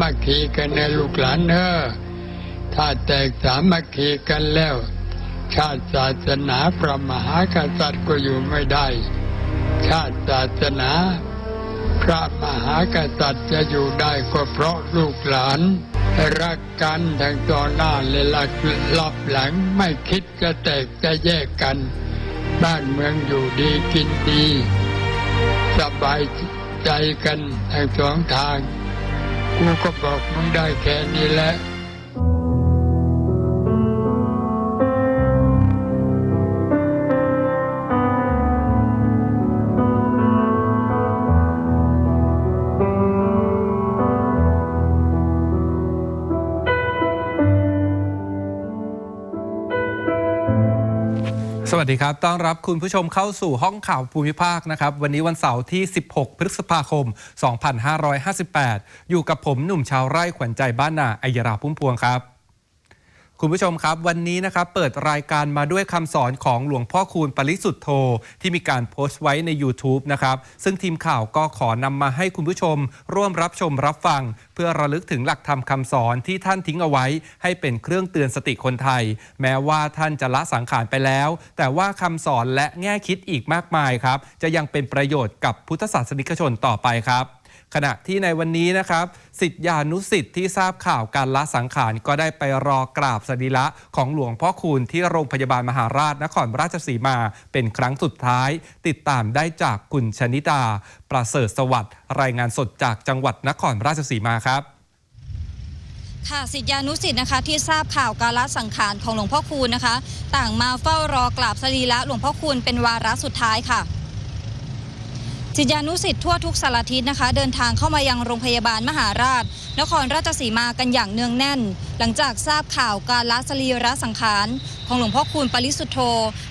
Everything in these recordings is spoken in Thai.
มัคคีกันในลูกหลานเนอถ้าแตกสามัคคีกันแล้ว ชาติศาสนาพระมหากษัตริย์ก็อยู่ไม่ได้ ชาติศาสนา พระมหากษัตริย์จะอยู่ได้ก็เพราะลูกหลาน รักกันทั้งต่อหน้าและหลักลับหลังไม่คิดจะแตกจะแยกกัน บ้านเมืองอยู่ดีกินดี สบายใจกันทั้งสองทาง กูก็บอกมึงได้แค่นี้แหละ วัสดีครับ ต้อนรับคุณผู้ชมเข้าสู่ห้องข่าวภูมิภาคนะครับ วันนี้วันเสาร์ที่ 16 พฤษภาคม 2558 อยู่กับผมหนุ่มชาวไร่ขวัญใจบ้านนาอัยราพุ่มพวงครับ คุณผู้ชมครับ วันนี้นะครับเปิดรายการมาด้วยคำสอนของหลวงพ่อคูณปริสุทธโธที่มีการโพสต์ไว้ใน YouTube นะครับ ซึ่งทีมข่าวก็ขอนำมาให้คุณผู้ชม ร่วมรับชมรับฟัง เพื่อระลึกถึงหลักธรรมคำสอนที่ท่านทิ้งเอาไว้ ให้เป็นเครื่องเตือนสติคนไทย แม้ว่าท่านจะละสังขารไปแล้ว แต่ว่าคำสอนและแง่คิดอีกมากมายครับจะยังเป็นประโยชน์กับพุทธศาสนิกชนต่อไปครับ ขณะที่ในวันนี้นะครับสิทธิานุสิทธิ์ที่ทราบข่าวการละสังขารก็ได้ไปรอกราบสรีระของหลวงพ่อคูณที่โรงพยาบาลมหาราชนครราชสีมาเป็นครั้งสุดท้าย ติดตามได้จากคุณชนิตาประเสริฐสวัสดิ์รายงานสดจากจังหวัดนครราชสีมาครับค่ะสิทธิานุสิทธิ์นะคะที่ทราบข่าวการละสังขารของหลวงพ่อคูณนะคะ ต่างมาเฝ้ารอกราบสรีระหลวงพ่อคูณเป็นวาระสุดท้ายค่ะ จิยานุสิทธิ์ทั่วทุกสารทิศนะคะ เดินทางเข้ามายังโรงพยาบาลมหาราช นครราชสีมากันอย่างเนืองแน่น หลังจากทราบข่าวการละสรีระสังขารของหลวงพ่อคูณปริสุทธโธ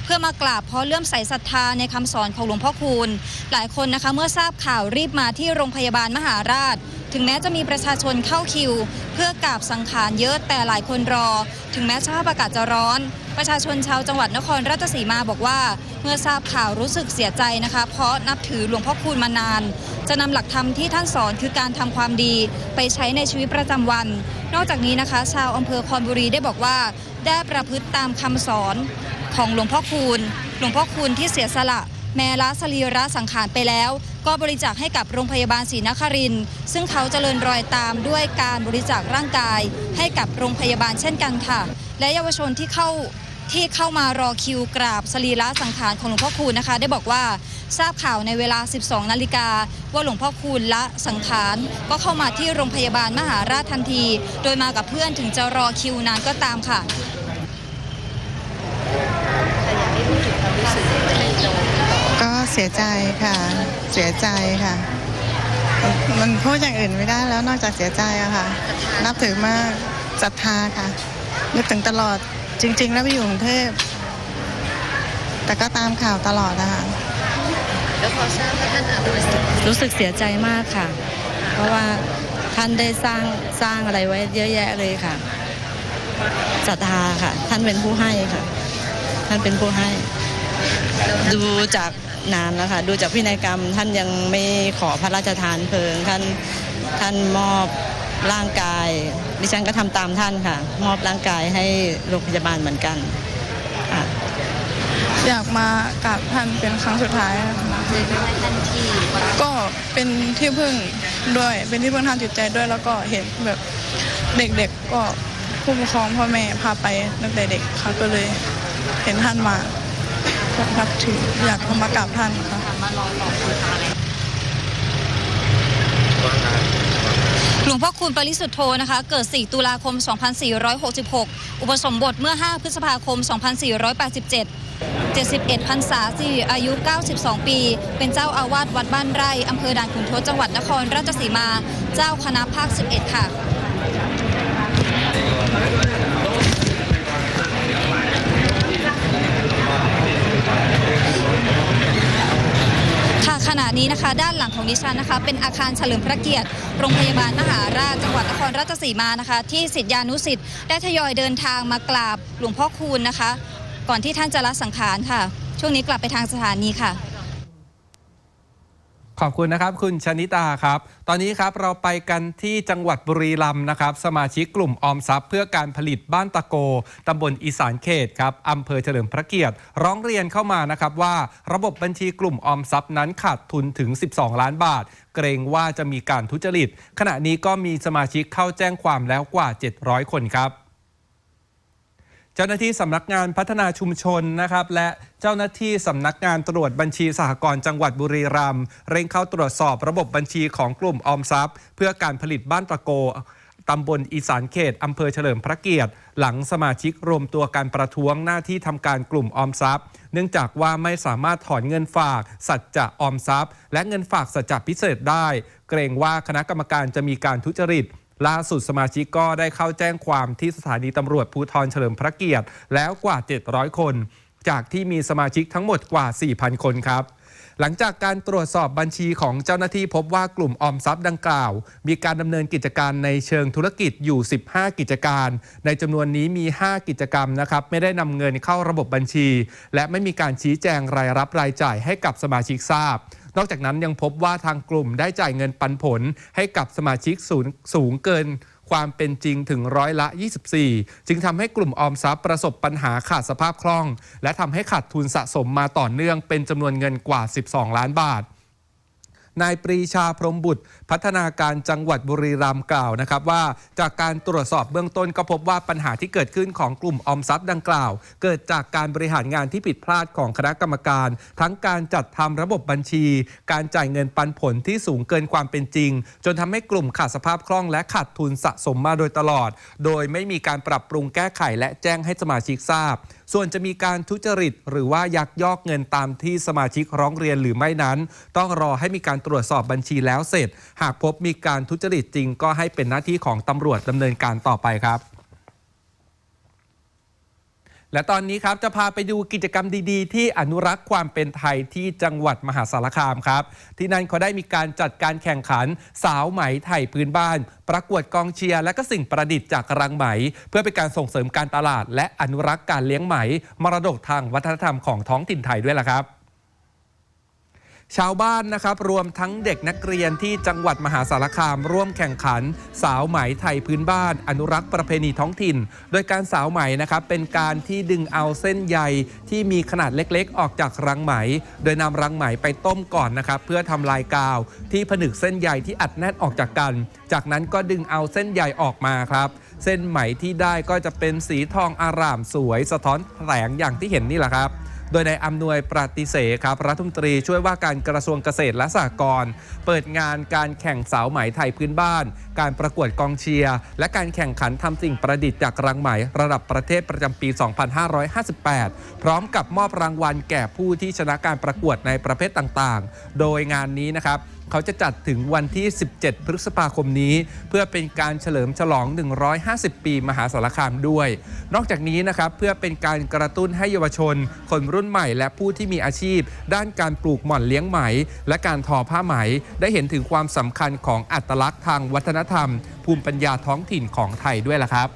เพื่อมากราบเพราะเลื่อมใสศรัทธาในคำสอนของหลวงพ่อคูณ หลายคนนะคะเมื่อทราบข่าวรีบมาที่โรงพยาบาลมหาราช ถึงแม้จะมีประชาชนเข้าคิว เพื่อกราบสังขารเยอะแต่หลายคนรอ ถึงแม้สภาพอากาศจะร้อน ประชาชนชาวจังหวัดนครราชสีมาบอกว่า เมื่อทราบข่าวรู้สึกเสียใจนะคะ เพราะนับถือหลวงพ่อคูณมานาน จะนำหลักธรรมที่ท่านสอนคือการทำความดีไปใช้ในชีวิตประจำวัน นอกจากนี้นะคะ ชาวอำเภอคอนบุรีได้บอกว่า ได้ประพฤติตามคำสอนของหลวงพ่อคูณ หลวงพ่อคูณที่เสียสละ แม้ละสรีระสังขารไปแล้ว ก็บริจาคให้กับโรงพยาบาลศรีนครินทร์ซึ่งเขาเจริญรอยตามด้วยการบริจาคร่างกาย ให้กับโรงพยาบาลเช่นกันค่ะ และเยาวชนที่เข้า ที่เข้ามารอคิวกราบสรีระสังขารของหลวงพ่อคูณนะคะ ได้บอกว่าทราบข่าวในเวลา 12 นาฬิกา ว่าหลวงพ่อคูณละสังขาร ก็เข้ามาที่โรงพยาบาลมหาราชทันที โดยมากับเพื่อนถึงจะรอคิวนานก็ตามค่ะก็เสียใจค่ะ เสียใจค่ะ มันพูดอย่างอื่นไม่ได้แล้วนอกจากเสียใจอะค่ะ นับถือมากศรัทธาค่ะนึกถึงตลอด จริง ๆ แล้วไปอยู่กรุงเทพ แต่ก็ตามข่าวตลอดนะคะแล้วพอทราบว่าท่านอาภัพรู้สึกเสียใจมากค่ะ เพราะว่าท่านได้สร้างสร้างอะไรไว้เยอะแยะเลยค่ะศรัทธาค่ะ ท่านเป็นผู้ให้ค่ะ ท่านเป็นผู้ให้ ดูจากนานแล้วค่ะดูจากพินัยกรรม ท่านยังไม่ขอพระราชทานเพลิง ท่านท่านมอบ ร่างกาย ดิฉันก็ทำตามท่านค่ะ มอบร่างกายให้โรงพยาบาลเหมือนกันอยากมากราบท่านเป็นครั้งสุดท้ายก็เป็นที่พึ่งด้วย เป็นที่พึ่งทางจิตใจด้วยแล้วก็เห็นแบบเด็กๆก็ผู้ปกครองพ่อแม่พาไปตั้งแต่เด็กค่ะก็เลยเห็นท่านมาก็นับถืออยากมากราบท่านค่ะ ลวงพ่อคูณปริสุทธโธนะคะ เกิด 4 ตุลาคม 2466 อุปสมบทเมื่อ 5 พฤษภาคม 2487 71พรรษาสี่อายุ 92 ปี เป็นเจ้าอาวาสวัดบ้านไร่อำเภอด่านขุนทดจังหวัดนครราชสีมา เจ้าคณะภาค 11 ค่ะค่ะขณะนี้นะคะด้าน ดิฉันนะคะ เป็นอาคารเฉลิมพระเกียรติ โรงพยาบาลมหาราชจังหวัดนครราชสีมานะคะ ที่สิทธิานุสิทธิ์ได้ทยอยเดินทางมากราบหลวงพ่อคูณนะคะ ก่อนที่ท่านจะละสังขารค่ะ ช่วงนี้กลับไปทางสถานีค่ะ ขอบคุณนะครับ คุณชนิตาครับ ตอนนี้ครับเราไปกันที่จังหวัดบุรีรัมย์นะครับ สมาชิกกลุ่มออมทรัพย์ เพื่อการผลิตบ้านตะโกตำบลอีสานเขตครับอำเภอเฉลิมพระเกียรติ ร้องเรียนเข้ามานะครับว่า ระบบบัญชีกลุ่มออมทรัพย์นั้นขาดทุนถึง 12 ล้านบาท เกรงว่าจะมีการทุจริต ขณะนี้ก็มีสมาชิกเข้าแจ้งความแล้วกว่า 700 คนครับ จ้าหน้าที่สำนักงานพัฒนาชุมชนนะครับ และเจ้าหน้าที่สำนักงานตรวจบัญชีสหกรณ์จังหวัดบุรีรัมย์เร่งเข้าตรวจสอบระบบบัญชีของกลุ่มออมทรัพย์ เพื่อการผลิตบ้านตะโกตำบลอีสานเขตอำเภอเฉลิมพระเกียรติ หลังสมาชิกรวมตัวการประท้วงหน้าที่ทำการกลุ่มออมทรัพย์ เนื่องจากว่าไม่สามารถถอนเงินฝาก สัจจะออมทรัพย์ และเงินฝากสัจจะพิเศษได้ เกรงว่าคณะกรรมการจะมีการทุจริต ล่าสุดสมาชิกก็ได้เข้าแจ้งความที่สถานีตำรวจภูธรเฉลิมพระเกียรติ แล้วกว่า 700 คน จากที่มีสมาชิกทั้งหมดกว่า 4,000 คนครับหลังจากการตรวจสอบบัญชีของเจ้าหน้าที่พบว่ากลุ่มออมทรัพย์ดังกล่าว มีการดำเนินกิจการในเชิงธุรกิจอยู่ 15 กิจการ ในจำนวนนี้มี 5 กิจกรรมนะครับ ไม่ได้นำเงินเข้าระบบบัญชี และไม่มีการชี้แจงรายรับรายจ่ายให้กับสมาชิกทราบ นอกจากนั้นยังพบว่าทางกลุ่มได้จ่ายเงินปันผลให้กับสมาชิกสูงสูงเกินความเป็นจริงถึงร้อยละ 24 จึงทำให้กลุ่มออมทรัพย์ประสบปัญหาขาดสภาพคล่อง และทำให้ขาดทุนสะสมมาต่อเนื่องเป็นจำนวนเงินกว่า 12 ล้านบาท นายปรีชาพรมบุตร พัฒนาการจังหวัดบุรีรัมย์กล่าวนะครับว่า จากการตรวจสอบเบื้องต้นก็พบว่าปัญหาที่เกิดขึ้นของกลุ่มออมทรัพย์ดังกล่าว เกิดจากการบริหารงานที่ผิดพลาดของคณะกรรมการ ทั้งการจัดทำระบบบัญชี การจ่ายเงินปันผลที่สูงเกินความเป็นจริง จนทำให้กลุ่มขาดสภาพคล่องและขาดทุนสะสมมาโดยตลอด โดยไม่มีการปรับปรุงแก้ไขและแจ้งให้สมาชิกทราบ ส่วนจะมีการทุจริต หรือว่ายักยอกเงินตามที่สมาชิกร้องเรียนหรือไม่นั้น ต้องรอให้มีการตรวจสอบบัญชีแล้วเสร็จ หากพบมีการทุจริตจริง ก็ให้เป็นหน้าที่ของตำรวจดำเนินการต่อไปครับและตอนนี้ครับจะพาไปดูกิจกรรมดีๆ ที่อนุรักษ์ความเป็นไทยที่จังหวัดมหาสารคามครับ ที่นั่นเขาได้มีการจัดการแข่งขันสาวไหมไทยพื้นบ้าน ประกวดกองเชียร์และก็สิ่งประดิษฐ์จากรังไหม เพื่อเป็นการส่งเสริมการตลาด และอนุรักษ์การเลี้ยงไหม มรดกทางวัฒนธรรมของท้องถิ่นไทยด้วยล่ะครับ ชาวบ้านนะครับ รวมทั้งเด็กนักเรียนที่จังหวัดมหาสารคาม ร่วมแข่งขัน สาวไหมไทยพื้นบ้าน อนุรักษ์ประเพณีท้องถิ่น โดยการสาวไหมนะครับ เป็นการที่ดึงเอาเส้นใยที่มีขนาดเล็กๆ ออกจากรังไหม โดยนำรังไหมไปต้มก่อนนะครับ เพื่อทำลายกาว ที่ผนึกเส้นใยที่อัดแน่นออกจากกัน จากนั้นก็ดึงเอาเส้นใยออกมาครับเส้นไหมที่ได้ก็จะเป็นสีทองอารามสวย สะท้อนแสงอย่างที่เห็นนี่แหละครับ โดยในายอำนวยปราติเสครับรัฐมนตรีช่วยว่าการกระทรวงเกษตรและสหกรณ์เปิดงานการแข่งสาวไหมไทยพื้นบ้าน การประกวดกองเชียร์ และการแข่งขันทำสิ่งประดิษฐ์จากรังไหมระดับประเทศประจำปี 2558 พร้อมกับมอบรางวัลแก่ผู้ที่ชนะการประกวดในประเภทต่างๆ โดยงานนี้นะครับ เขาจะจัดถึงวันที่ 17 พฤษภาคมนี้ เพื่อเป็นการเฉลิมฉลอง 150 ปีมหาสารคามด้วย นอกจากนี้นะครับเพื่อเป็นการกระตุ้นให้เยาวชน คนรุ่นใหม่ และผู้ที่มีอาชีพ ด้านการปลูกหม่อนเลี้ยงไหม และการทอผ้าไหม ได้เห็นถึงความสำคัญของอัตลักษณ์ทางวัฒนธรรม ภูมิปัญญาท้องถิ่นของไทยด้วยล่ะครับ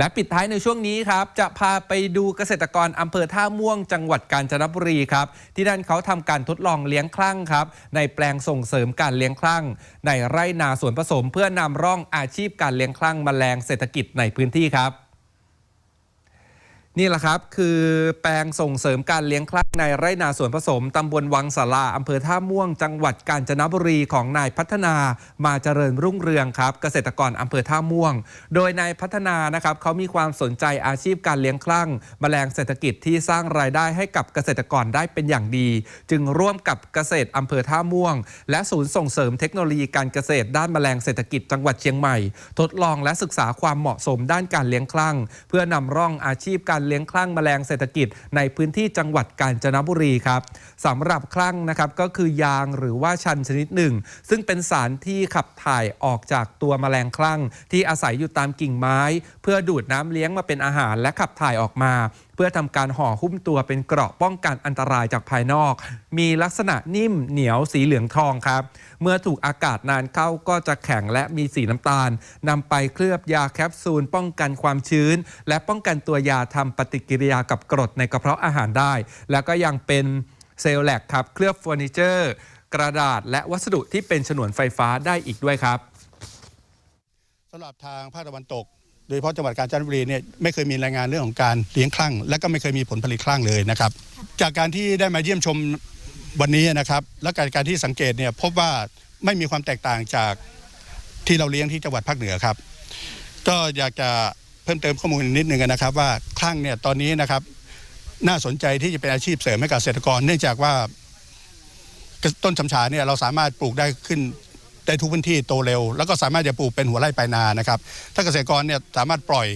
และปิดท้ายในช่วงนี้ครับ จะพาไปดูเกษตรกรอำเภอท่าม่วงจังหวัดกาญจนบุรีครับ ที่นั่นเขาทำการทดลองเลี้ยงคลั่งครับ ในแปลงส่งเสริมการเลี้ยงคลั่ง ในไร่นาสวนผสมเพื่อนำร่องอาชีพการเลี้ยงคลั่งแมลงเศรษฐกิจในพื้นที่ครับ นี่แหละครับ คือแปลงส่งเสริมการเลี้ยงคลั่งในไร่นาสวนผสม ตำบลวังสาราอำเภอท่าม่วง จังหวัดกาญจนบุรีของนายพัฒนามาเจริญรุ่งเรืองครับ เกษตรกรอำเภอท่าม่วง โดยนายพัฒนานะครับเขามีความสนใจอาชีพการเลี้ยงคลั่งแมลงเศรษฐกิจที่สร้างรายได้ให้กับเกษตรกรได้เป็นอย่างดี จึงร่วมกับเกษตรอำเภอท่าม่วง และศูนย์ส่งเสริมเทคโนโลยีการเกษตรด้านแมลงเศรษฐกิจจังหวัดเชียงใหม่ ทดลองและศึกษาความเหมาะสมด้านการเลี้ยงคลั่งเพื่อนำร่องอาชีพการเลี้ยงคลั่งแมลงเศรษฐกิจในพื้นที่จังหวัดกาญจนบุรีครับสำหรับคลั่งนะครับก็คือยางหรือว่าชันชนิดหนึ่ง ซึ่งเป็นสารที่ขับถ่ายออกจากตัวแมลงคลั่ง ที่อาศัยอยู่ตามกิ่งไม้ เพื่อดูดน้ำเลี้ยงมาเป็นอาหารและขับถ่ายออกมา พื่อทำการห่อหุ้มตัวเป็นเกราะป้องกันอันตรายจากภายนอก มีลักษณะนิ่มเหนียวสีเหลืองทองครับ เมื่อถูกอากาศนานเข้าก็จะแข็งและมีสีน้ำตาลนำไปเคลือบยาแคปซูล ป้องกันความชื้น และป้องกันตัวยาทำปฏิกิริยากับกรดในกระเพาะอาหารได้ แล้วก็ยังเป็นเซลล์แลกครับเคลือบเฟอร์นิเจอร์ กระดาษ และวัสดุที่เป็นฉนวนไฟฟ้าได้อีกด้วยครับสำหรับทางภาคตะวันตก โดยเฉพาะจังหวัดกาญจนบุรีเนี่ยไม่เคยมีรายงานเรื่องของการเลี้ยงคลั่ง และก็ไม่เคยมีผลผลิตคลั่งเลยนะครับ จากการที่ได้มาเยี่ยมชมวันนี้นะครับ และการการที่สังเกตเนี่ยพบว่าไม่มีความแตกต่างจากที่เราเลี้ยงที่จังหวัดภาคเหนือครับ ก็อยากจะเพิ่มเติมข้อมูลนิดนึงนะครับ ว่าคลั่งเนี่ยตอนนี้นะครับ น่าสนใจที่จะเป็นอาชีพเสริมให้กับเกษตรกร เนื่องจากว่าต้นชำชาเนี่ยเราสามารถปลูกได้ขึ้น ได้ทุกพื้นที่โตเร็ว แล้วก็สามารถจะปลูกเป็นหัวไร่ปลายนานะครับ ถ้าเกษตรกรเนี่ยสามารถปล่อย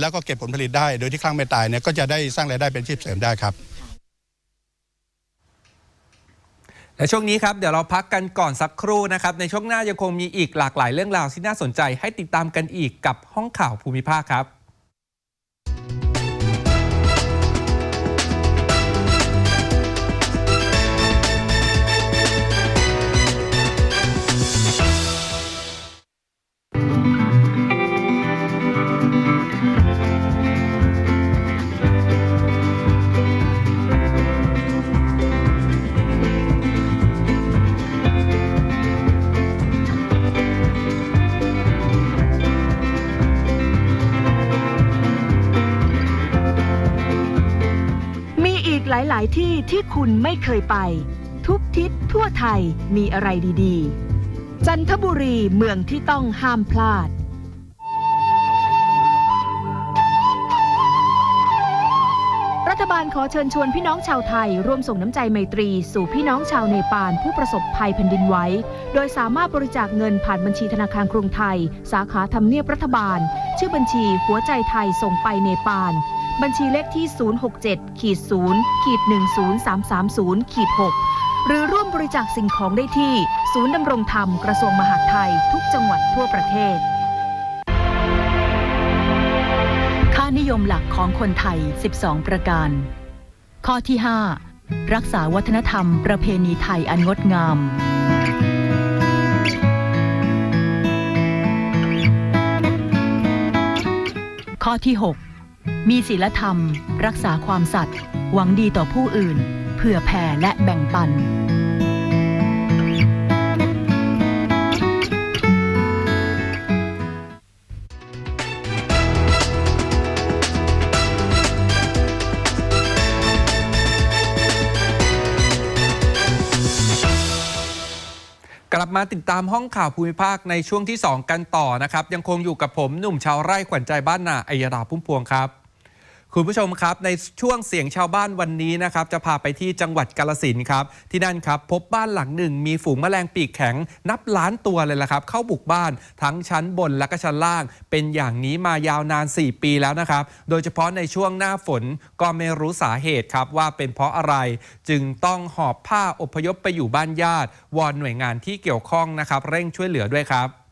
แล้วก็เก็บผลผลิตได้ โดยที่คลั่งไม่ตายเนี่ยก็จะได้สร้างรายได้เป็นชีพเสริมได้ครับและช่วงนี้ครับเดี๋ยวเราพักกันก่อนสักครู่นะครับ ในช่วงหน้ายังคงมีอีกหลากหลายเรื่องราวที่น่าสนใจ ให้ติดตามกันอีกกับห้องข่าวภูมิภาคครับ ที่ที่คุณไม่เคยไป ทุกทิศทั่วไทยมีอะไรดีๆ จันทบุรีเมืองที่ต้องห้ามพลาด รัฐบาลขอเชิญชวนพี่น้องชาวไทย ร่วมส่งน้ำใจไมตรี สู่พี่น้องชาวเนปาลผู้ประสบภัยแผ่นดินไหวโดยสามารถบริจาคเงินผ่านบัญชีธนาคารกรุงไทย สาขาทำเนียบรัฐบาล ชื่อบัญชีหัวใจไทยส่งไปเนปาล บัญชีเลขที่ 067ขีด0ขีด10330ขีด6หรือร่วมบริจาคสิ่งของได้ที่ ศูนย์ดำรงธรรมกระทรวงมหาดไทย ทุกจังหวัดทั่วประเทศ ค่านิยมหลักของคนไทย 12 ประการ ข้อที่ 5 รักษาวัฒนธรรมประเพณีไทยอันงดงามข้อที่ 6 มีศีลธรรม รักษาความสัตย์หวังดีต่อผู้อื่น เผื่อแผ่และแบ่งปัน กลับมาติดตามห้องข่าวภูมิภาคในช่วงที่ 2 กันต่อนะครับ ยังคงอยู่กับผมหนุ่มชาวไร่ขวัญใจบ้านนาอัยราพุ่มพวงครับ คุณผู้ชมครับในช่วงเสียงชาวบ้านวันนี้นะครับจะพาไปที่จังหวัดกาลสินครับที่นั่นครับพบบ้านหลังหนึ่ง มีฝูงแมลงปีกแข็ง นับล้านตัวเลยละครับ เข้าบุกบ้านทั้งชั้นบนและก็ชั้นล่าง เป็นอย่างนี้มายาวนาน 4 ปีแล้วนะครับ โดยเฉพาะในช่วงหน้าฝนก็ไม่รู้สาเหตุครับว่าเป็นเพราะอะไร จึงต้องหอบผ้าอพยพไปอยู่บ้านญาติวอนหน่วยงานที่เกี่ยวข้องนะครับเร่งช่วยเหลือด้วยครับ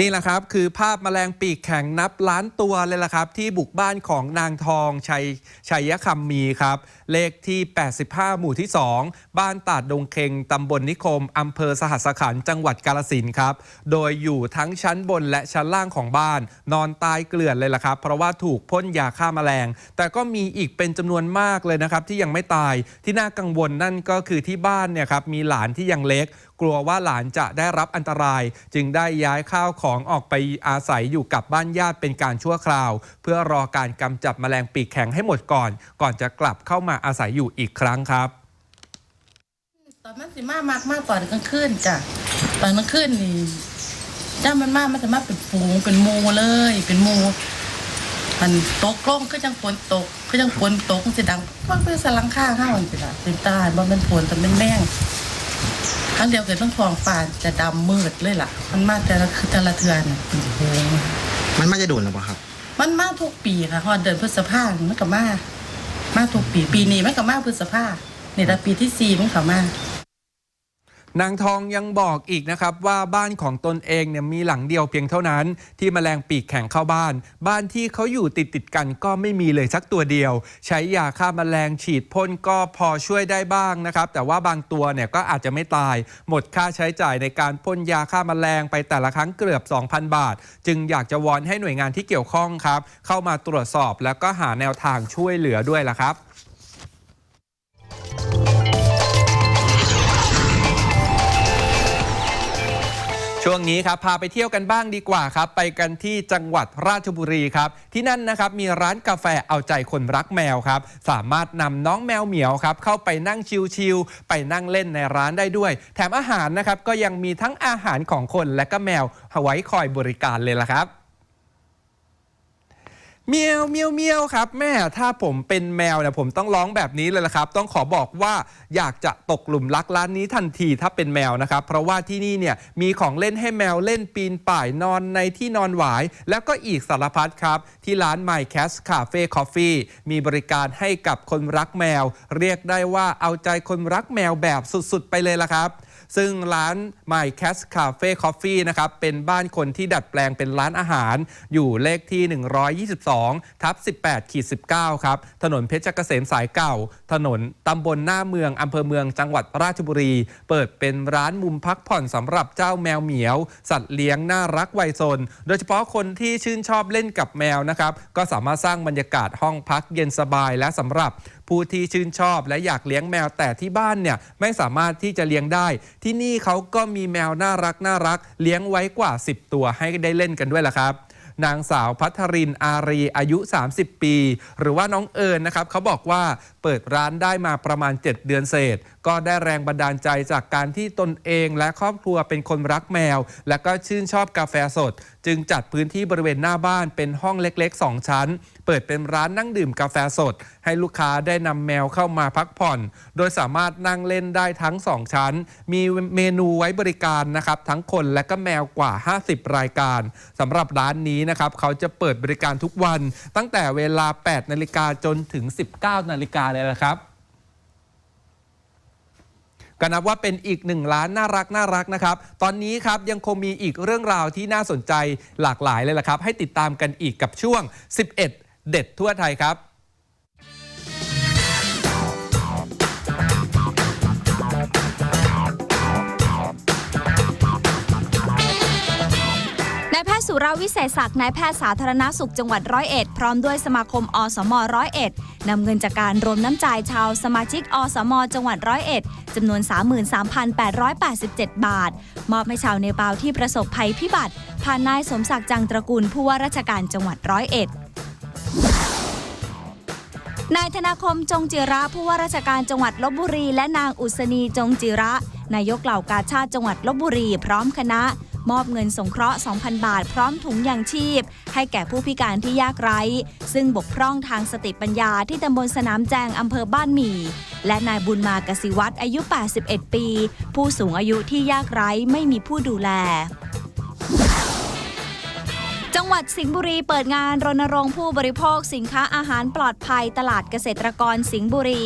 นี่แหละครับคือภาพแมลงปีกแข็งนับล้านตัวเลยล่ะครับ ที่บุกบ้านของนางทองชัยชัยคำมีครับ เลขที่ 85 หมู่ที่ 2 บ้านตาดดงเคงตำบลนิคมอำเภอสหัสขันจังหวัดกาลสินครับ โดยอยู่ทั้งชั้นบนและชั้นล่างของบ้าน นอนตายเกลื่อนเลยล่ะครับ เพราะว่าถูกพ่นยาฆ่าแมลง แต่ก็มีอีกเป็นจำนวนมากเลยนะครับที่ยังไม่ตายที่น่ากังวลนั่นก็คือที่บ้านเนี่ยครับมีหลานที่ยังเล็ก กลัวว่าหลานจะได้รับอันตราย จึงได้ย้ายข้าวของออกไปอาศัยอยู่กับบ้านญาติเป็นการชั่วคราว เพื่อรอการกำจัดแมลงปีกแข็งให้หมดก่อน ก่อนจะกลับเข้ามาอาศัยอยู่อีกครั้งครับตอนมันสิมามากมากตอนกลางคืนจ้ะตอนกลางคืนนี่จ้ามันมากมันจะมาเป็นฝูงเป็นมูเลย เป็นมู มันตกลงก็ยังฝนตกก็ยังฝนตกมันจะดังมันเป็นสลังข้างห้าวันสิละเป็นตาบ่เป็นฝนแต่เป็นแม่ง ครั้งเดียวเกิดต้องฟองป่านจะดำมืดเลยล่ะ มันมาแต่ละคือแต่ละเทือนน่ะเป็นโพงมันไม่จะโดนหรอเปล่าครับ มันมาทุกปีค่ะฮอดเดือนพฤษภาคมมันก็มามาทุกปีปีนี้มันก็มาพฤษภาเนี่ยละปีที่สี่มันก็มา นางทองยังบอกอีกนะครับว่าบ้านของตนเองเนี่ยมีหลังเดียวเพียงเท่านั้น ที่แมลงปีกแข็งเข้าบ้าน บ้านที่เขาอยู่ติดติดกันก็ไม่มีเลยสักตัวเดียว ใช้ยาฆ่าแมลงฉีดพ่นก็พอช่วยได้บ้างนะครับ แต่ว่าบางตัวเนี่ยก็อาจจะไม่ตาย หมดค่าใช้จ่ายในการพ่นยาฆ่าแมลงไปแต่ละครั้งเกือบ 2,000 บาท จึงอยากจะวอนให้หน่วยงานที่เกี่ยวข้องครับ เข้ามาตรวจสอบแล้วก็หาแนวทางช่วยเหลือด้วยล่ะครับ ช่วงนี้ครับพาไปเที่ยวกันบ้างดีกว่าครับ ไปกันที่จังหวัดราชบุรีครับ ที่นั่นนะครับมีร้านกาแฟเอาใจคนรักแมวครับ สามารถนำน้องแมวเหมียวครับเข้าไปนั่งชิลๆไปนั่งเล่นในร้านได้ด้วย แถมอาหารนะครับก็ยังมีทั้งอาหารของคนและก็แมวไว้คอยบริการเลยล่ะครับ เมียวเมียวเมียวครับ แม่ถ้าผมเป็นแมวเนี่ยผมต้องร้องแบบนี้เลยละครับ ต้องขอบอกว่าอยากจะตกหลุมรักร้านนี้ทันทีถ้าเป็นแมวนะครับ เพราะว่าที่นี่เนี่ยมีของเล่นให้แมวเล่นปีนป่ายนอนในที่นอนหวาย แล้วก็อีกสารพัดครับ ที่ร้าน My Cat Cafe Coffee มีบริการให้กับคนรักแมว เรียกได้ว่าเอาใจคนรักแมวแบบสุดๆ ไปเลยละครับ ซึ่งร้าน My Cat Cafe Coffee นะครับเป็นบ้านคนที่ดัดแปลงเป็นร้านอาหาร อยู่เลขที่ 122ทับ18ขีด19 ครับ ถนนเพชรเกษมสายเก่า ถนนตำบลหน้าเมืองอำเภอเมืองจังหวัดราชบุรี เปิดเป็นร้านมุมพักผ่อนสำหรับเจ้าแมวเหมียว สัตว์เลี้ยงน่ารักวัยซน โดยเฉพาะคนที่ชื่นชอบเล่นกับแมวนะครับก็สามารถสร้างบรรยากาศห้องพักเย็นสบายและสำหรับ ผู้ที่ชื่นชอบและอยากเลี้ยงแมวแต่ที่บ้านเนี่ยไม่สามารถที่จะเลี้ยงได้ ที่นี่เขาก็มีแมวน่ารักน่ารัก เลี้ยงไว้กว่า 10 ตัวให้ได้เล่นกันด้วยล่ะครับนางสาวพัทรินอารีอายุ 30 ปี หรือว่าน้องเอิญนะครับเขาบอกว่าเปิดร้านได้มาประมาณ 7 เดือนเศษ ก็ได้แรงบันดาลใจจากการที่ตนเองและครอบครัวเป็นคนรักแมว และก็ชื่นชอบกาแฟสดจึงจัดพื้นที่บริเวณหน้าบ้านเป็นห้องเล็กๆ 2 ชั้น เปิดเป็นร้านนั่งดื่มกาแฟสด ให้ลูกค้าได้นำแมวเข้ามาพักผ่อน โดยสามารถนั่งเล่นได้ทั้ง 2 ชั้น มีเมนูไว้บริการนะครับทั้งคนและก็แมวกว่า 50 รายการสำหรับร้านนี้นะครับเขาจะเปิดบริการทุกวัน ตั้งแต่เวลา 8 นาฬิกาจนถึง 19 นาฬิกาเลยนะครับ ก็นับว่าเป็นอีกหนึ่งร้านน่ารักน่ารักนะครับ ตอนนี้ครับยังคงมีอีกเรื่องราวที่น่าสนใจหลากหลายเลยล่ะครับ ให้ติดตามกันอีกกับช่วง 11 เด็ดทั่วไทยครับ ราวิเศษศักดิ์นายแพทย์สาธารณสุขจังหวัดร้อยเอ็ดพร้อมด้วยสมาคมอสมร้อยเอ็ดนำเงินจากการรวมน้ำใจชาวสมาชิกอสมจังหวัดร้อยเอ็ดจำนวน 33,887 บาท มอบให้ชาวเนปาลที่ประสบภัยพิบัติ ผ่านนายสมศักดิ์จังตระกูลผู้ว่าราชการจังหวัดร้อยเอ็ดนายธนาคมจงจิระผู้ว่าราชการจังหวัดลบบุรี และนางอุศนีจงจิระ นายกเหล่ากาชาติจังหวัดลบบุรีพร้อมคณะ มอบเงินสงเคราะห์ 2,000 บาทพร้อมถุงยางชีพ ให้แก่ผู้พิการที่ยากไร้ ซึ่งบกพร่องทางสติปัญญาที่ตำบลสนามแจงอำเภอบ้านหมี่ และนายบุญมากสิวัตรอายุ 81 ปี ผู้สูงอายุที่ยากไร้ไม่มีผู้ดูแลจังหวัดสิงห์บุรีเปิดงานรณรงค์ผู้บริโภคสินค้าอาหารปลอดภัยตลาดเกษตรกรสิงห์บุรี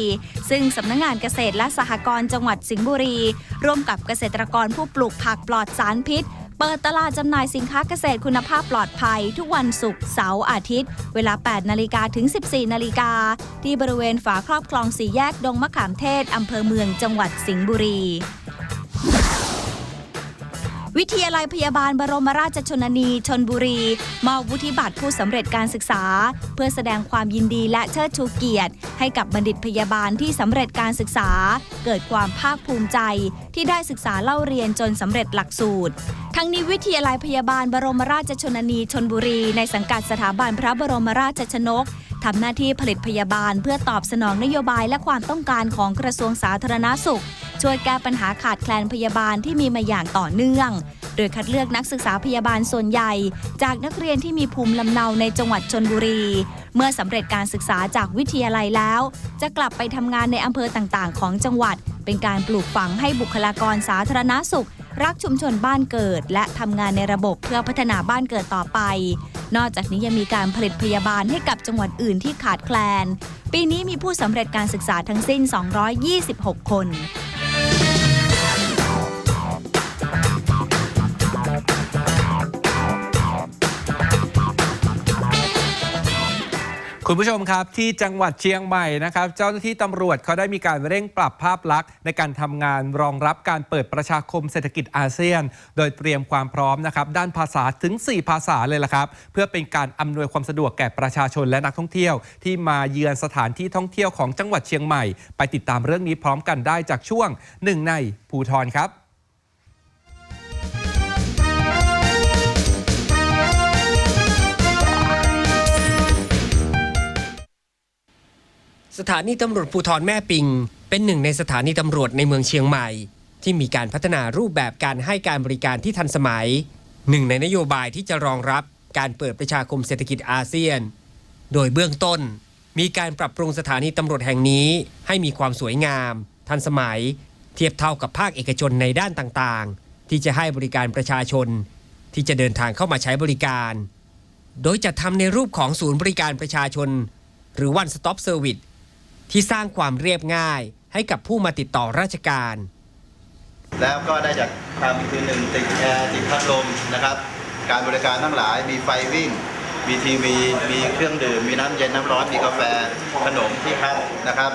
ซึ่งสำนักงงานเกษตรและสหกรณ์จังหวัดสิงห์บุรี ร่วมกับเกษตรกรผู้ปลูกผักปลอดสารพิษ เปิดตลาดจำหน่ายสินค้าเกษตรคุณภาพปลอดภัย ทุกวันศุกร์เสาร์อาทิตย์ เวลา 8 นาฬิกาถึง 14 นาฬิกา ที่บริเวณฝาครอบคลองสีแยกดงมะขามเทศอำเภอเมืองจังหวัดสิงห์บุรี วิทยาลัยพยาบาลบรมราชชนนีชนบุรี มอบวุฒิบัตรผู้สำเร็จการศึกษา เพื่อแสดงความยินดีและเชิดชูเกียรติ ให้กับบัณฑิตพยาบาลที่สำเร็จการศึกษา เกิดความภาคภูมิใจ ที่ได้ศึกษาเล่าเรียนจนสำเร็จหลักสูตร ทั้งนี้วิทยาลัยพยาบาลบรมราชชนนีชนบุรี ในสังกัดสถาบันพระบรมราชชนกทำหน้าที่ผลิตพยาบาลเพื่อตอบสนองนโยบายและความต้องการของกระทรวงสาธารณสุข ช่วยแก้ปัญหาขาดแคลนพยาบาลที่มีมาอย่างต่อเนื่อง โดยคัดเลือกนักศึกษาพยาบาลส่วนใหญ่ จากนักเรียนที่มีภูมิลำเนาในจังหวัดชนบุรี เมื่อสำเร็จการศึกษาจากวิทยาลัยแล้ว จะกลับไปทำงานในอำเภอต่างๆ ของจังหวัด เป็นการปลูกฝังให้บุคลากรสาธารณสุข รักชุมชนบ้านเกิด และทำงานในระบบเพื่อพัฒนาบ้านเกิดต่อไป นอกจากนี้ยังมีการผลิตพยาบาลให้กับจังหวัดอื่นที่ขาดแคลน ปีนี้มีผู้สำเร็จการศึกษาทั้งสิ้น 226 คน คุณผู้ชมครับที่จังหวัดเชียงใหม่นะครับ เจ้าหน้าที่ตำรวจเขาได้มีการเร่งปรับภาพลักษณ์ ในการทำงานรองรับการเปิดประชาคมเศรษฐกิจอาเซียน โดยเตรียมความพร้อมนะครับด้านภาษาถึง 4 ภาษาเลยล่ะครับ เพื่อเป็นการอำนวยความสะดวกแก่ประชาชนและนักท่องเที่ยว ที่มาเยือนสถานที่ท่องเที่ยวของจังหวัดเชียงใหม่ ไปติดตามเรื่องนี้พร้อมกันได้จากช่วงหนึ่งในภูทรครับ สถานีตำรวจภูธรแม่ปิง เป็นหนึ่งในสถานีตำรวจในเมืองเชียงใหม่ ที่มีการพัฒนารูปแบบการให้การบริการที่ทันสมัย หนึ่งในนโยบายที่จะรองรับการเปิดประชาคมเศรษฐกิจอาเซียน โดยเบื้องต้น มีการปรับปรุงสถานีตำรวจแห่งนี้ ให้มีความสวยงาม ทันสมัย เทียบเท่ากับภาคเอกชนในด้านต่างๆ ที่จะให้บริการประชาชน ที่จะเดินทางเข้ามาใช้บริการ โดยจัดทำในรูปของศูนย์บริการประชาชน หรือ One Stop Service ที่สร้างความเรียบง่ายให้กับผู้มาติดต่อราชการ แล้วก็ได้จัดทำคือหนึ่งติดแอร์ติดพัดลมนะครับ การบริการทั้งหลายมีไฟวิ่ง มีทีวี มีเครื่องดื่ม มีน้ำเย็นน้ำร้อน มีกาแฟ ขนมที่พักนะครับ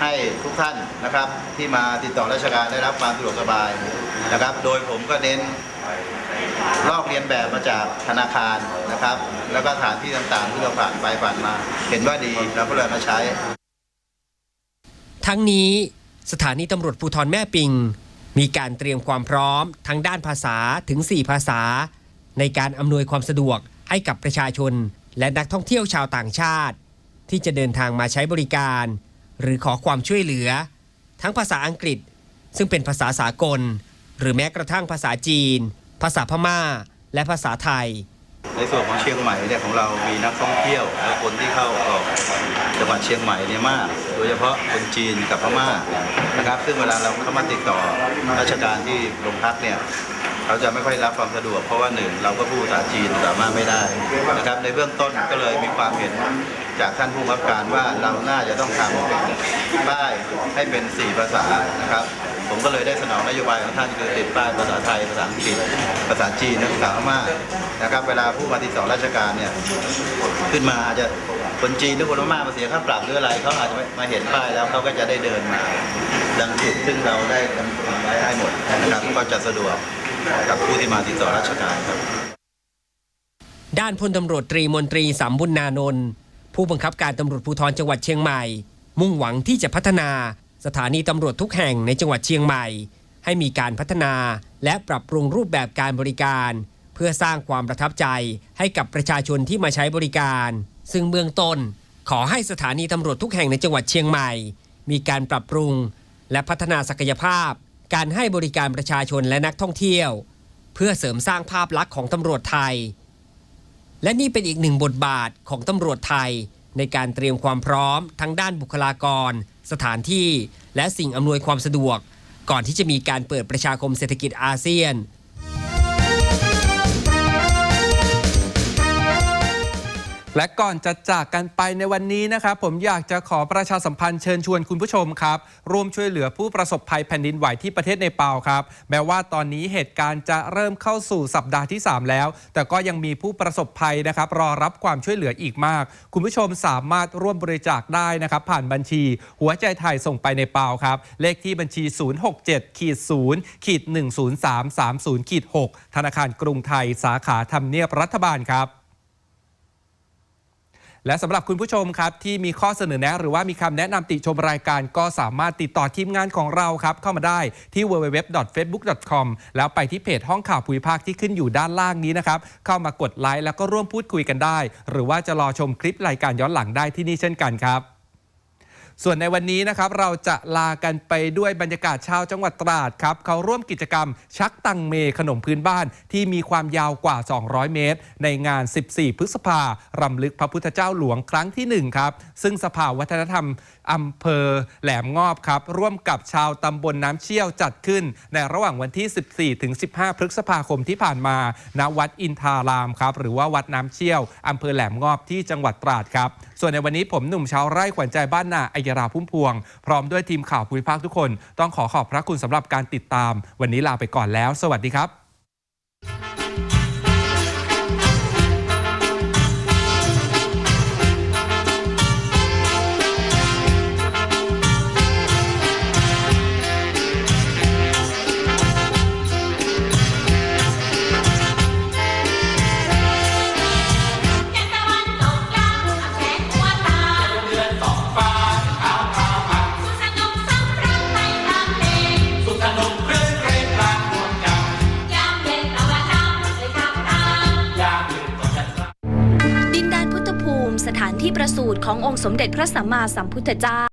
ให้ทุกท่านนะครับที่มาติดต่อราชการได้รับความสะดวกสบายนะครับ โดยผมก็เน้นลอกเรียนแบบมาจากธนาคารนะครับ แล้วก็สถานที่ต่างๆที่เราผ่านไปผ่านมา เห็นว่าดีเราก็เลยมาใช้ ทั้งนี้สถานีตำรวจภูธรแม่ปิง มีการเตรียมความพร้อมทั้งด้านภาษาถึง 4 ภาษา ในการอำนวยความสะดวกให้กับประชาชน และนักท่องเที่ยวชาวต่างชาติ ที่จะเดินทางมาใช้บริการ หรือขอความช่วยเหลือ ทั้งภาษาอังกฤษ ซึ่งเป็นภาษาสากล หรือแม้กระทั่งภาษาจีน ภาษาพม่า และภาษาไทย ในส่วนของเชียงใหม่เนี่ยของเรามีนักท่องเที่ยวและคนที่เข้าออก จังหวัดเชียงใหม่เนี่ยมาก โดยเฉพาะคนจีนกับพม่านะครับ ซึ่งเวลาเราเข้ามาติดต่อราชการที่โรงพักเนี่ยเขาจะไม่ค่อยรับความสะดวกเพราะว่าหนึ่งเราก็พูดภาษาจีนสามารถไม่ได้นะครับ ในเบื้องต้นก็เลยมีความเห็นจากท่านผู้บังคับการว่าเราน่าจะต้องทำป้ายให้เป็น 4 ภาษานะครับ ผมก็เลยได้สนองนโยบายของท่านคือติดป้ายภาษาไทยภาษาอังกฤษภาษาจีนและภาษาพม่านะครับ เวลาผู้มาติดต่อราชการเนี่ยขึ้นมาอาจจะ คนจีนหรือคนม่ามาเสียค่าปรับหรืออะไรเขาอาจจะมาเห็นป้ายแล้วเขาก็จะได้เดินมาดังจุดซึ่งเราได้กำหนดไว้ให้หมดนะครับก็จะสะดวกกับผู้ที่มาติดต่อราชการครับ ด้านพลตำรวจตรีมนตรีสามบุญนานนท์ผู้บังคับการตำรวจภูธรจังหวัดเชียงใหม่ มุ่งหวังที่จะพัฒนาสถานีตำรวจทุกแห่งในจังหวัดเชียงใหม่ ให้มีการพัฒนาและปรับปรุงรูปแบบการบริการ เพื่อสร้างความประทับใจให้กับประชาชนที่มาใช้บริการ ซึ่งเบื้องต้นขอให้สถานีตำรวจทุกแห่งในจังหวัดเชียงใหม่ มีการปรับปรุง และพัฒนาศักยภาพ การให้บริการประชาชนและนักท่องเที่ยว เพื่อเสริมสร้างภาพลักษณ์ของตำรวจไทย และนี่เป็นอีกหนึ่งบทบาทของตำรวจไทย ในการเตรียมความพร้อม ทั้งด้านบุคลากร สถานที่ และสิ่งอำนวยความสะดวก ก่อนที่จะมีการเปิดประชาคมเศรษฐกิจอาเซียน และก่อนจะจากกันไปในวันนี้นะครับผมอยากจะขอประชาสัมพันธ์เชิญชวนคุณผู้ชมครับ ร่วมช่วยเหลือผู้ประสบภัยแผ่นดินไหวที่ประเทศเนปาลครับ แม้ว่าตอนนี้เหตุการณ์จะเริ่มเข้าสู่สัปดาห์ที่ 3 แล้ว แต่ก็ยังมีผู้ประสบภัยนะครับ รอรับความช่วยเหลืออีกมาก คุณผู้ชมสามารถร่วมบริจาคได้นะครับ ผ่านบัญชี หัวใจไทยส่งไปในเปาครับ เลขที่บัญชี 067ขีด0ขีด10330ขีด6ธนาคารกรุงไทยสาขาทำเนียบรัฐบาลครับ และสำหรับคุณผู้ชมครับ ที่มีข้อเสนอแนะ หรือว่ามีคำแนะนำติชมรายการก็สามารถติดต่อทีมงานของเราครับ เข้ามาได้ที่ www.facebook.com แล้วไปที่เพจห้องข่าวภูมิภาคที่ขึ้นอยู่ด้านล่างนี้นะครับ เข้ามากดไลค์แล้วก็ร่วมพูดคุยกันได้ หรือว่าจะรอชมคลิปรายการย้อนหลังได้ที่นี่เช่นกันครับ ส่วนในวันนี้นะครับเราจะลากันไปด้วยบรรยากาศชาวจังหวัดตราดครับเขาร่วมกิจกรรม ชักตังเมขนมพื้นบ้านที่มีความยาวกว่า 200 เมตร ในงาน 14 พฤษภารำลึกพระพุทธเจ้าหลวงครั้งที่1ครับซึ่งสภาวัฒนธรรมอำเภอแหลมงอบครับ ร่วมกับชาวตำบลน้ำเชี่ยวจัดขึ้น ในระหว่างวันที่ 14 ถึง 15 พฤษภาคมที่ผ่านมา ณ วัดอินทารามครับ หรือว่าวัดน้ำเชี่ยวอำเภอแหลมงอบที่จังหวัดตราดครับ ส่วนในวันนี้ผมหนุ่มชาวไร่ขวัญใจบ้านนาอัยราพุ่มพวง พร้อมด้วยทีมข่าวภูมิภาคทุกคน ต้องขอขอบพระคุณสำหรับการติดตาม วันนี้ลาไปก่อนแล้ว สวัสดีครับ สมเด็จพระสัมมาสัมพุทธเจ้า